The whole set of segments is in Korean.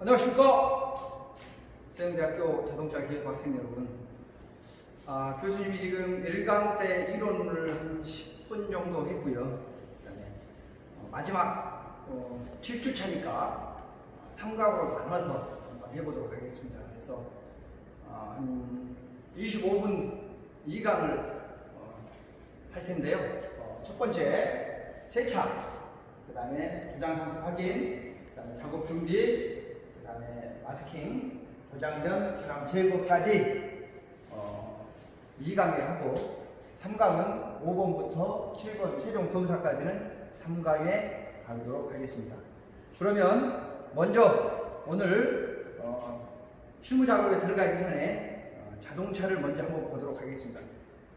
안녕하십니까? 세영대학교 자동차 기획 학생 여러분. 아, 교수님이 지금 1강 때 이론을 한 10분 정도 했고요. 그다음에 어, 마지막 어, 7주차니까 3강으로 나눠서 한번 해보도록 하겠습니다. 그래서 아, 한 25분 2강을 어, 할 텐데요. 어, 첫 번째 세차 그 다음에 도장 상태 확인 그 다음에 작업 준비 마스킹 도장 전 혈압 제거까지 어, 2강에 하고 3강은 5번부터 7번 최종 검사까지는 3강에 가도록 하겠습니다. 그러면 먼저 오늘 어, 실무 작업에 들어가기 전에 어, 자동차를 먼저 한번 보도록 하겠습니다.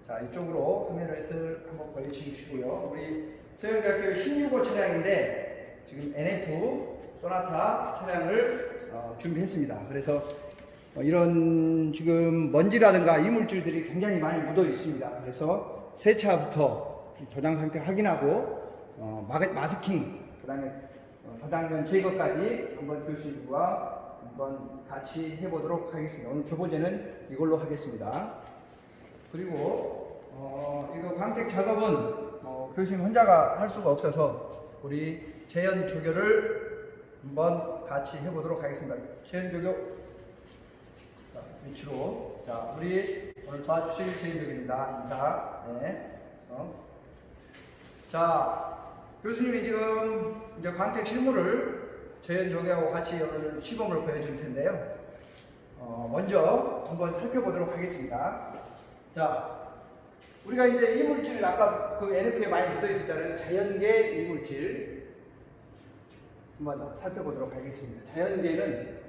자 이쪽으로 화면을 슬 한번 보여주시고요. 우리 소영대학교 16호 차량인데 지금 NF 소나타 차량을 어, 준비했습니다. 그래서 어, 이런 지금 먼지라든가 이물질들이 굉장히 많이 묻어 있습니다. 그래서 세차부터 도장 상태 확인하고 어, 마, 마스킹, 그 다음에 어, 도장면 제거까지 한번 교수님과 한번 같이 해보도록 하겠습니다. 오늘 교보제는 이걸로 하겠습니다. 그리고 어, 이거 광택 작업은 어, 교수님 혼자가 할 수가 없어서 우리 재현 조교를 한번 같이 해보도록 하겠습니다. 자, 위치로 자 우리 오늘 도와주실 재현 조교입니다. 인사. 네. 자 교수님이 지금 이제 광택 실무를 재현 조교하고 같이 오늘 시범을 보여줄 텐데요. 어, 먼저 한번 살펴보도록 하겠습니다. 자, 우리가 이제 이물질 아까 그 NF에 많이 묻어 있었잖아요. 자연계 이물질 한번 살펴보도록 하겠습니다. 자연계는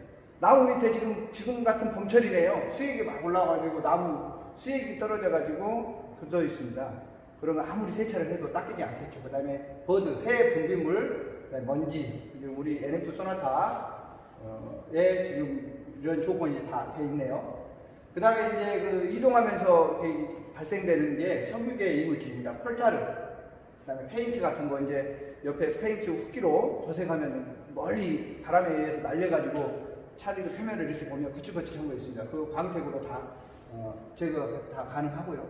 나무 밑에 지금 지금 같은 봄철이네요. 수액이 막 올라와가지고 나무 수액이 떨어져가지고 굳어 있습니다. 그러면 아무리 세차를 해도 닦이지 않겠죠. 그 다음에 버드, 새 분비물, 그다음에 먼지, 우리 NF 소나타에 지금 이런 조건이 다 돼 있네요. 그 다음에 이제 그 이동하면서 발생되는 게 석유계 이물질입니다. 콜타르. 그 다음에 페인트 같은 거 이제 옆에 페인트 흡기로 도색하면 멀리 바람에 의해서 날려가지고 차리 표면을 이렇게 보면 거칠거칠한 거 있습니다. 그 광택으로 다 어, 제거 다 가능하고요.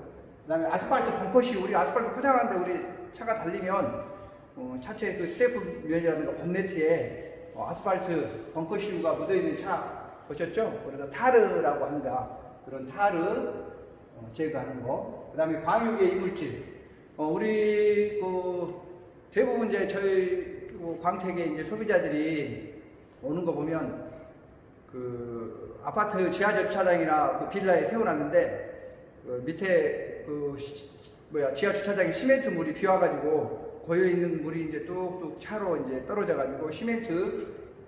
그 다음에 아스팔트 벙커시, 우리 아스팔트 포장하는데 우리 차가 달리면 어, 차체 그 스테프 면이라든가 본네트에 어, 아스팔트 벙커시우가 묻어있는 차 보셨죠? 그래서 타르라고 합니다. 그런 타르 어, 제거하는 거. 그 다음에 광유계 이물질. 어, 우리 그 대부분 이제 저희 그 광택에 이제 소비자들이 오는 거 보면 그 아파트 지하 주차장이나 그 빌라에 세워놨는데 그 밑에 그 시- 뭐야 지하 주차장에 시멘트 물이 비와가지고 고여 있는 물이 이제 뚝뚝 차로 이제 떨어져가지고 시멘트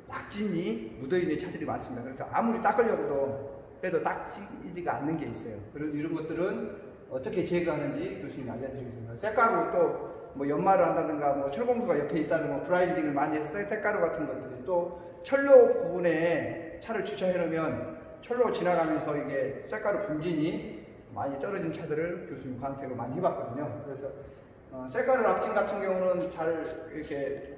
낙진이 묻어 있는 차들이 많습니다. 그래서 아무리 닦으려고도 해도 닦이지가 않는 게 있어요. 그런 이런 것들은 어떻게 제거하는지 교수님이 알려드리겠습니다. 쇳가루 또 뭐 연마를 한다든가 뭐 철공수가 옆에 있다든가 뭐 브라인딩을 많이 해서 쇳가루 같은 것들이 또 철로 부분에 차를 주차해 놓으면 철로 지나가면서 이게 쇳가루 분진이 많이 떨어진 차들을 교수님 관택을 많이 해봤거든요. 그래서 어, 쇳가루 납진 같은 경우는 잘 이렇게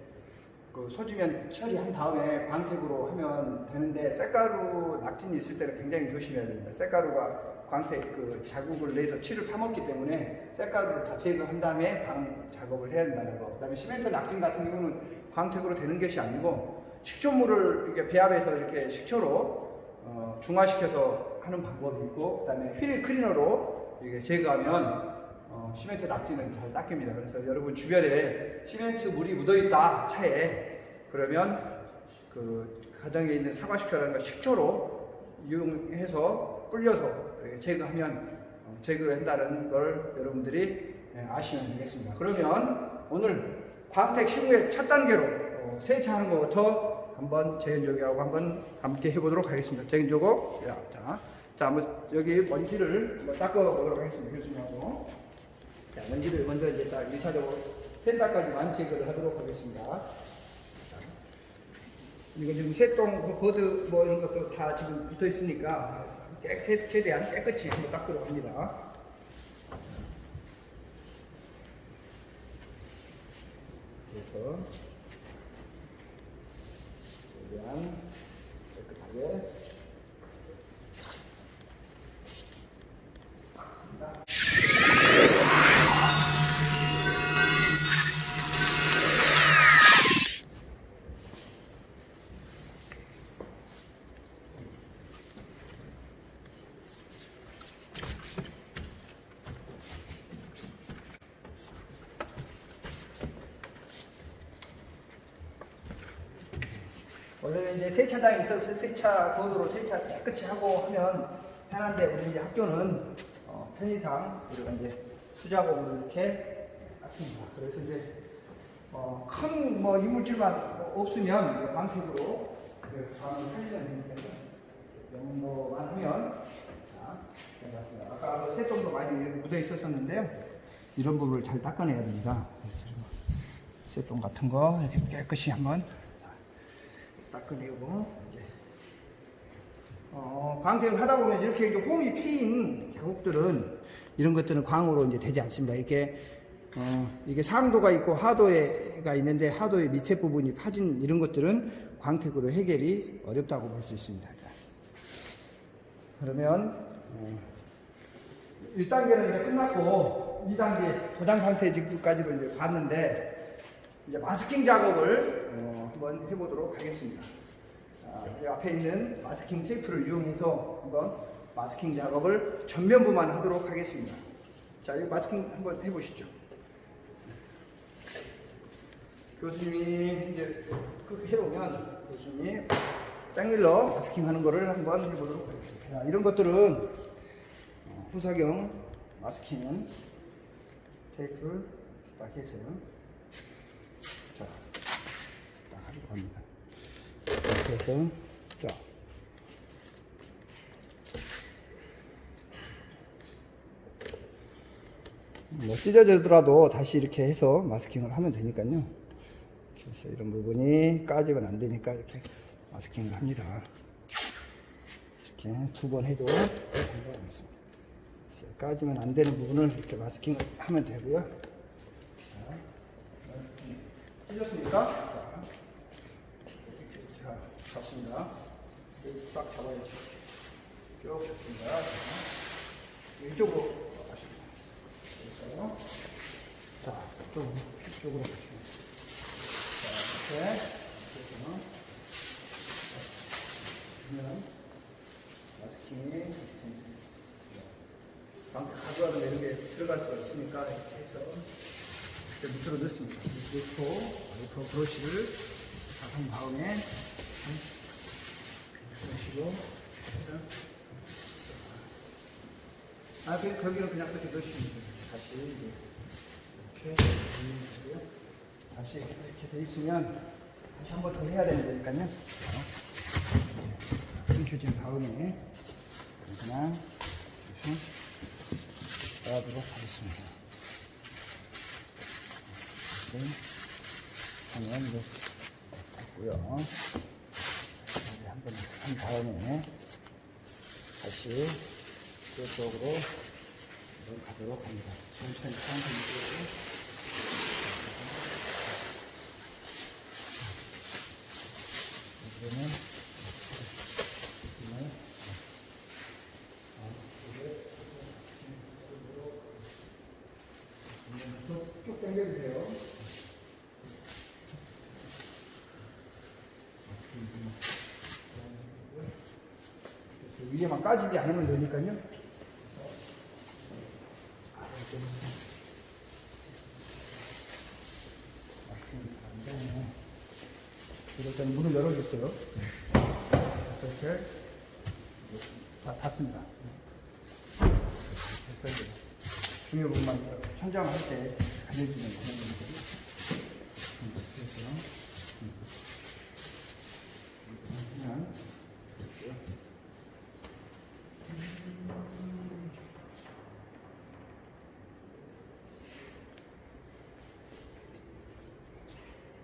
그 소지면 처리한 다음에 광택으로 하면 되는데 쇳가루 낙진이 있을 때는 굉장히 조심해야 됩니다. 쇳가루가 광택 그 자국을 내서 칠을 파먹기 때문에 쇳가루를 다 제거한 다음에 광 작업을 해야 된다는 거. 그다음에 시멘트 낙진 같은 경우는 광택으로 되는 것이 아니고 식초물을 이렇게 배합해서 이렇게 식초로 어, 중화시켜서 하는 방법이 있고 그다음에 휠 클리너로 이게 제거하면 어, 시멘트 낙지는 잘 닦입니다. 그래서 여러분 주변에 시멘트 물이 묻어 있다 차에 그러면 그 가정에 있는 사과식초라든가 식초로 이용해서 불려서 제거하면 어, 제거한다는 걸 여러분들이 예, 아시면 되겠습니다. 그러면 오늘 광택 실무의 첫 단계로 어, 세차하는 것부터 한번 재현조기하고 한번 함께 해보도록 하겠습니다. 재현조고 자, 자, 여기 먼지를 닦아보도록 하겠습니다. 교수님하고. 자, 먼지를 먼저 이제 딱 1차적으로 펜타까지만 제거를 하도록 하겠습니다. 자, 이거 지금 새똥, 그 버드 뭐 이런 것도 다 지금 붙어 있으니까 최대한 깨끗이 한번 닦도록 합니다. 그래서 원래는 이제 세차장이 있어서 세차 돈으로 세차 깨끗이 하고 하면 편한데 우리 이제 학교는 어, 편의상 우리가 이제 수작업으로 이렇게 합니다. 그래서 이제 어, 큰 뭐 이물질만 없으면 방식으로 가면 편의점이니까 정도만 하면 자. 아까 그 새똥도 많이 묻어 있었었는데요. 이런 부분을 잘 닦아내야 됩니다. 그래서 좀 새똥 같은 거 이렇게 깨끗이 한번 닦아내고 이제 어, 광택을 하다 보면 이렇게 이제 홈이 패인 자국들은 이런 것들은 광으로 이제 되지 않습니다. 이렇게 어, 이게 상도가 있고 하도가 있는데 하도의 밑에 부분이 파진 이런 것들은 광택으로 해결이 어렵다고 볼 수 있습니다. 자, 그러면 어, 1단계는 이제 끝났고 2단계 도장 상태 직후까지도 이제 봤는데 이제 마스킹 작업을 어, 한번 해보도록 하겠습니다. 자, 이 앞에 있는 마스킹 테이프를 이용해서 한번 마스킹 작업을 전면부만 하도록 하겠습니다. 자, 이 마스킹 한번 해보시죠. 교수님이 이제 해보면 교수님이 땡길러 마스킹 하는 거를 한번 해보도록 하겠습니다. 자, 이런 것들은 어, 후사경 마스킹은 테이프를 딱 해서요. 자, 딱 하려고 합니다. 해서, 자. 뭐 찢어지더라도 다시 이렇게 해서 마스킹을 하면 되니까요. 해서 이런 부분이 까지면 안 되니까 이렇게 마스킹을 합니다. 이렇게 두 번 해도. 까지면 안 되는 부분을 이렇게 마스킹을 하면 되고요. 자, 찢었습니까? 자, 이렇게 자, 잡습니다. 여기 딱 잡아야지. 쭉 잡습니다. 자, 이쪽으로 가십니다. 됐어요. 자, 좀 이쪽으로 가십니다. 자, 이렇게. 그래서, 그러면 마스킹이 방금 가져가는 이런 게 들어갈 수가 있으니까 이렇게 해서 이렇게 밑으로 넣습니다. 넣고 이렇게 브러쉬를 한 다음에 해서 아, 그, 거기는 그냥 그렇게 넣으시면 돼요. 다시 이렇게 넣고요. 다시 이렇게 돼 있으면 다시 한 번 더 해야 되는 거니까요. 끊겨진 다음에 그냥 이렇게 넣어도록 하겠습니다. 이렇게 하면 이제 됐고요. 한 다음에 다시 이쪽으로 가도록 합니다. 천천히 천천히 이거는 이거는 쭉 당겨주세요. 위에만 까지지 않으면 되니까요. 일단 문을 열어줬어요. 이렇게 다 닫습니다. 그래서 이제 중요 부분만 천장을 할때 가려주면 되는 거거든요.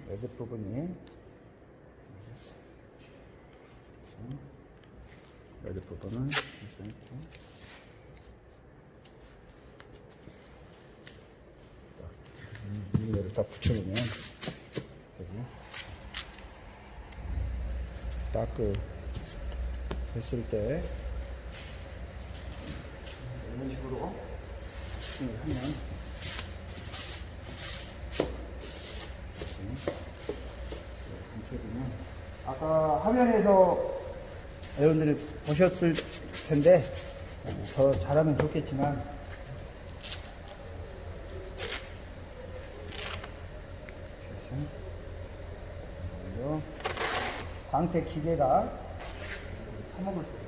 그래서 그냥 부분이. 레드 부분은 이렇게 밀레를 딱 붙여보면 되고 딱그 됐을 때. 이런 식으로. 마스킹을 하면 아까 화면에서 여러분들이 보셨을 텐데 더 잘하면 좋겠지만. 광택 기계가 파먹을 수때문에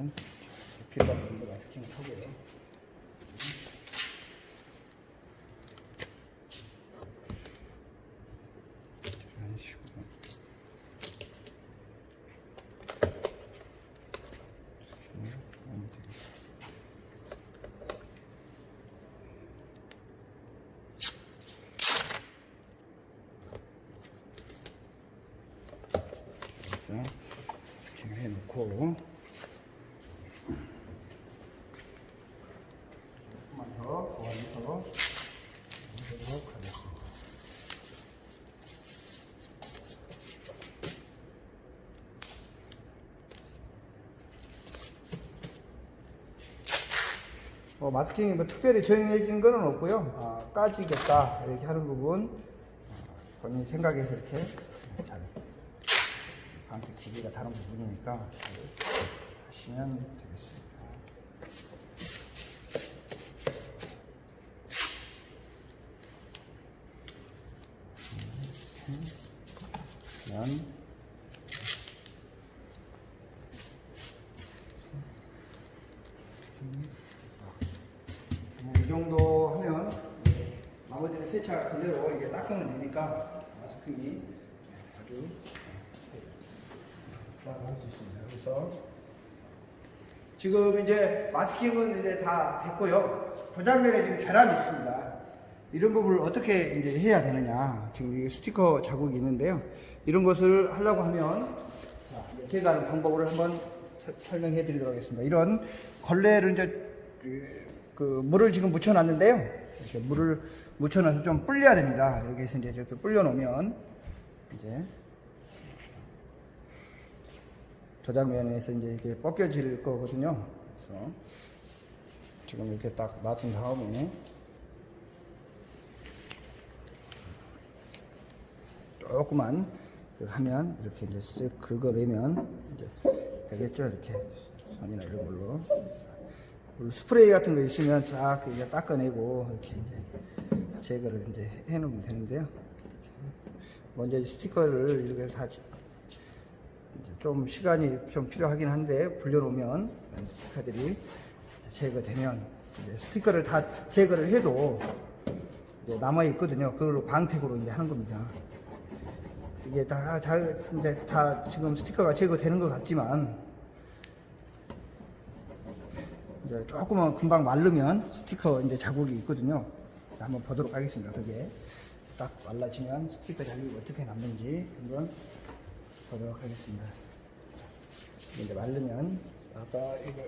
하면 필요가 없는 거 마스킹을 하고요. 이런 식으로. 마스킹을 하면 되겠습니다. 그래서 해놓고 조금만 더 보완해서 해보도록 하겠습니다. 뭐 마스킹이 뭐 특별히 정해진 건 없고요. 아, 까지겠다 이렇게 하는 부분 아, 본인 생각에서 이렇게 기계가 다른 부분이니까 잘 하시면 되겠습니다. 면이 정도 하면 나머지는 세차 그대로 이게 닦으면 되니까 마스킹이 아주 할수 그래서 지금 이제 마스킹은 이제 다 됐고요. 도장면에 지금 결함이 있습니다. 이런 부분을 어떻게 이제 해야 되느냐. 지금 이게 스티커 자국이 있는데요. 이런 것을 하려고 하면 제가 하는 방법을 한번 서- 설명해 드리도록 하겠습니다. 이런 걸레를 이제 그, 그 물을 지금 묻혀 놨는데요. 이렇게 물을 묻혀 놔서 좀 불려야 됩니다. 여기서 이제 이렇게 불려 놓으면 이제 저장면에서 이제 이게 벗겨질 거거든요. 그래서 지금 이렇게 딱 놔둔 다음에 조금만 그 하면 이렇게 이제 쓱 긁어내면 이제 되겠죠. 이렇게 손이나 이런 걸로 스프레이 같은 거 있으면 싹 이제 닦아내고 이렇게 이제 제거를 이제 해놓으면 되는데요. 먼저 이 스티커를 이렇게 다 좀 시간이 좀 필요하긴 한데 불려놓으면 스티커들이 제거되면 스티커를 다 제거를 해도 남아 있거든요. 그걸로 광택으로 이제 하는 겁니다. 이게 다잘 이제 다 지금 스티커가 제거되는 것 같지만 이제 조금만 금방 마르면 스티커 이제 자국이 있거든요. 한번 보도록 하겠습니다. 그게 딱 말라지면 스티커 자국이 어떻게 남는지 한번 보도록 하겠습니다. 이제 마르면 아까 이거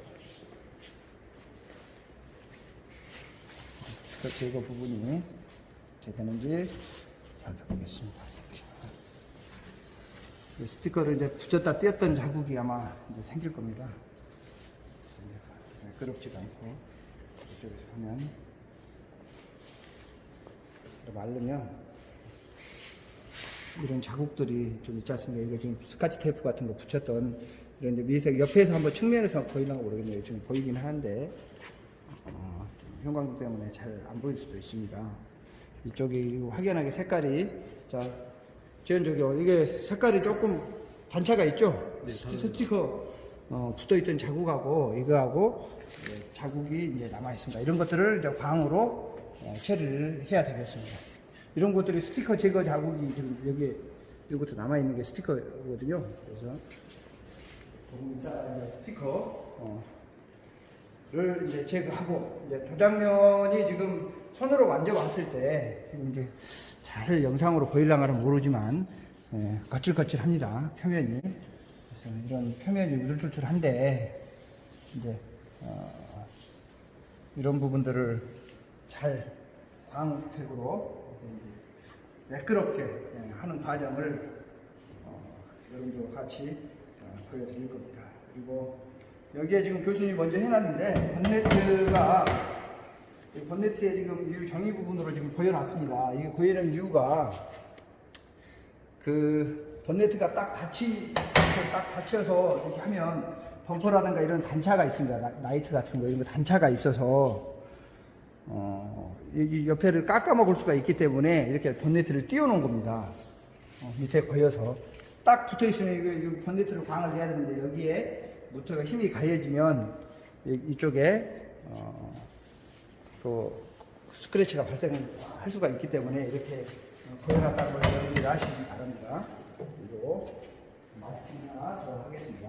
스티커 제거 부분이 어떻게 되는지 살펴보겠습니다. 이 스티커를 이제 붙였다 떼었던 자국이 아마 이제 생길 겁니다. 끄럽지가 않고 이쪽에서 하면 마르면 이런 자국들이 좀 있지 않습니까? 이거 지금 스카치 테이프 같은 거 붙였던 이런 이제 미색 옆에서 한번 측면에서 보이려고 모르겠네요. 지금 보이긴 하는데 어, 좀 형광등 때문에 잘 안 보일 수도 있습니다. 이쪽이 확연하게 색깔이 자 지연적이요. 이게 색깔이 조금 단차가 있죠? 스티- 스티커 어, 붙어 있던 자국하고 이거하고 자국이 이제 남아 있습니다. 이런 것들을 이제 광으로 어, 처리를 해야 되겠습니다. 이런 것들이 스티커 제거 자국이 지금 여기 이것도 남아 있는 게 스티커거든요. 그래서 스티커. 어, 를 이제 제거하고 이제 도장면이 지금 손으로 만져봤을 때 지금 이제 잘 영상으로 보일랑가는 모르지만 예, 거칠거칠합니다 표면이. 그래서 이런 표면이 우둘툴툴한데 이제 어, 이런 부분들을 잘 광택으로 매끄럽게 예, 하는 과정을 어, 여러분들과 같이 어, 보여드릴 겁니다. 그리고 여기에 지금 교수님이 먼저 해놨는데 본네트가 이 본네트에 지금 이 정의 부분으로 지금 보여놨습니다. 이게 보이는 이유가 그 본네트가 딱 닫히 딱 닫혀서 이렇게 하면 범퍼라든가 이런 단차가 있습니다. 나- 나이트 같은 거 이런 거 단차가 있어서 어, 이 옆에를 깎아 먹을 수가 있기 때문에 이렇게 본네트를 띄워 놓은 겁니다. 어, 밑에 거여서 딱 붙어 있으면 이거, 이거 본네트를 광을 내야 되는데 여기에 모터가 힘이 가해지면 이- 이쪽에 어, 또 스크래치가 발생할 수가 있기 때문에 이렇게 보여놨다는 걸 여러분들이 아시기 바랍니다. 그리고 마스킹 하나 더 하겠습니다.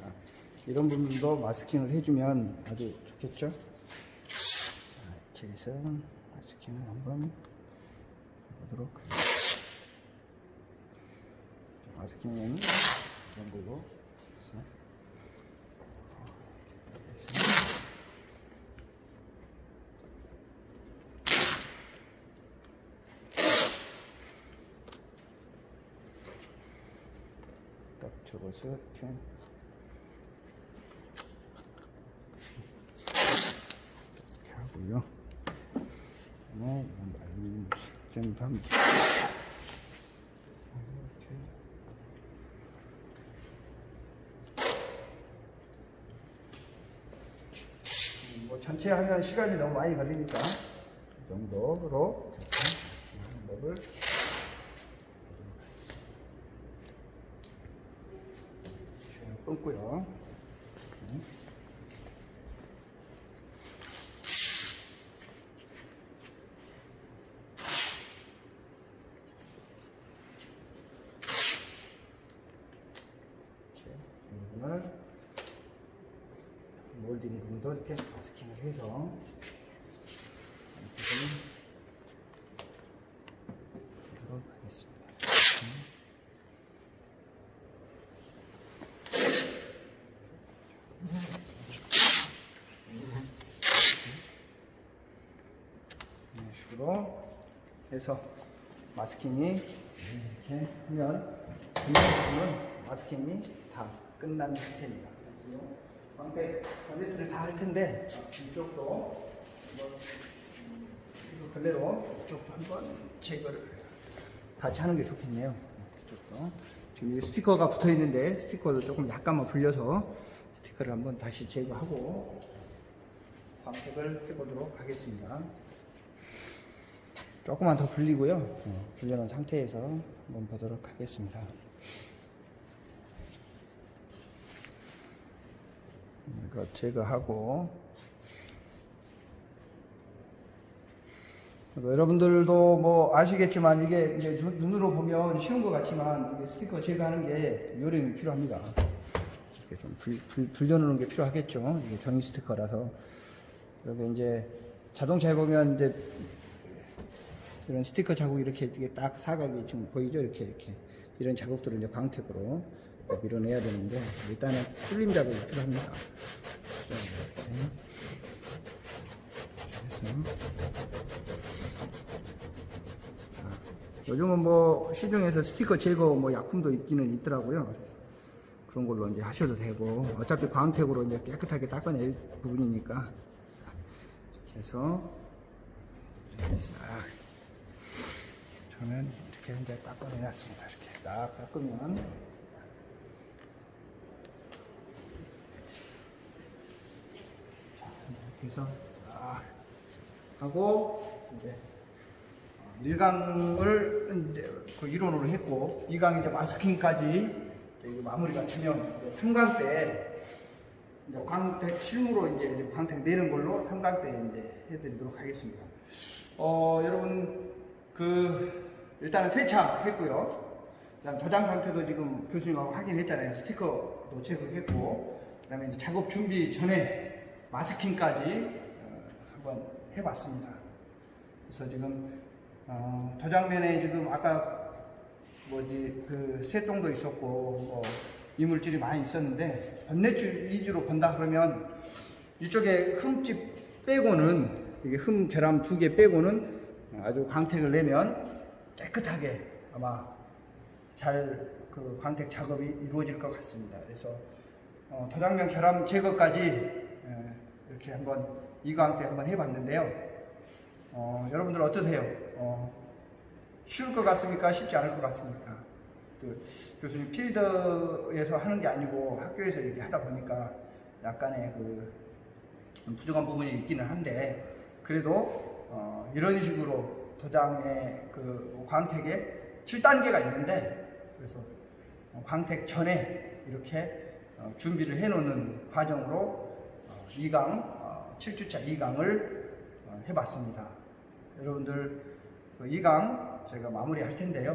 자, 이런 부분도 마스킹을 해주면 아주 좋겠죠? 자, 이렇게 해서 마스킹을 한번 해보도록 하겠습니다. 자, 마스킹은 이런 해서 딱 이렇게 이렇게 하고요. 그다음에 이건 음, 뭐 전체 하면 시간이 너무 많이 걸리니까 이 정도로 이렇게 을 끊고요. 이렇게 이 부분을 몰딩 부분도 이렇게 마스킹을 해서 하도록 하겠습니다. 이런 식으로 해서 마스킹이 이렇게 하면 이 부분은 마스킹이 다 끝난 상태입니다. 광대 반대트를 다 할 텐데 이쪽도 이거 걸레로 이쪽도 한번 제거를 같이 하는 게 좋겠네요. 이쪽도 지금 이 스티커가 붙어 있는데 스티커를 조금 약간만 불려서 스티커를 한번 다시 제거하고 광택을 해보도록 하겠습니다. 조금만 더 불리고요. 어, 불려놓은 상태에서 한번 보도록 하겠습니다. 이거 제거하고 그래서 여러분들도 뭐 아시겠지만 이게 이제 눈- 눈으로 보면 쉬운 것 같지만 스티커 제거하는 게 요령이 필요합니다. 이렇게 좀 불, 불, 불려놓는 게 필요하겠죠. 이게 전기 스티커라서. 그리고 이제 자동차에 보면 이제 이런 스티커 자국 이렇게, 이렇게 딱 사각이 지금 보이죠? 이렇게 이렇게 이런 자국들을 이제 광택으로 밀어내야 되는데 일단은 뚫림 자국이 필요합니다. 자, 요즘은 뭐 시중에서 스티커 제거 뭐 약품도 있기는 있더라고요. 그런 걸로 이제 하셔도 되고 어차피 광택으로 이제 깨끗하게 닦아낼 부분이니까 해서 싹 저는 이렇게 이제 닦아내놨습니다. 이렇게 딱 닦으면 자, 해서 싹 하고 이제 어, 일강을 이제 그 이론으로 했고 이강 이제 마스킹까지 이제 마무리가 되면 이제 3강 때 이제 광택 실무로 이제, 광택 내는 걸로 3강 때 이제 해드리도록 하겠습니다. 어 여러분 그 일단은 세차 했고요. 그다음 도장 상태도 지금 교수님하고 확인했잖아요. 스티커도 제거했고, 그다음에 이제 작업 준비 전에 마스킹까지 어, 한번 해봤습니다. 그래서 지금 어, 도장면에 지금 아까 뭐지 그 새똥도 있었고 뭐 이물질이 많이 있었는데 번뇌줄 위주로 본다 그러면 이쪽에 흠집 빼고는 이게 흠 결함 두 개 빼고는 아주 광택을 내면 깨끗하게 아마 잘 그 광택 작업이 이루어질 것 같습니다. 그래서 어, 도장면 결함 제거까지 예, 이렇게 한번 이광 때 한번 해봤는데요. 어, 여러분들 어떠세요? 어, 쉬울 것 같습니까? 쉽지 않을 것 같습니까? 또 교수님 필드에서 하는 게 아니고 학교에서 이렇게 하다 보니까 약간의 그 부족한 부분이 있기는 한데 그래도 어, 이런 식으로 도장의 그 광택에 7단계가 있는데 그래서 어, 광택 전에 이렇게 어, 준비를 해놓는 과정으로 어, 2강, 어, 7주차 2강을 어, 해봤습니다. 여러분들 그 2강 제가 마무리할 텐데요.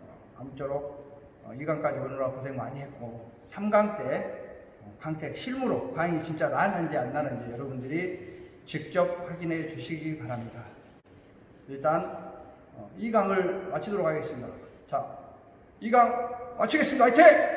어, 아무쪼록 어, 2강까지 오느라 고생 많이 했고 3강 때 어, 광택 실무로 광이 진짜 나는지 안 나는지 여러분들이 직접 확인해 주시기 바랍니다. 일단 어, 2강을 마치도록 하겠습니다. 자, 2강 마치겠습니다. 화이팅!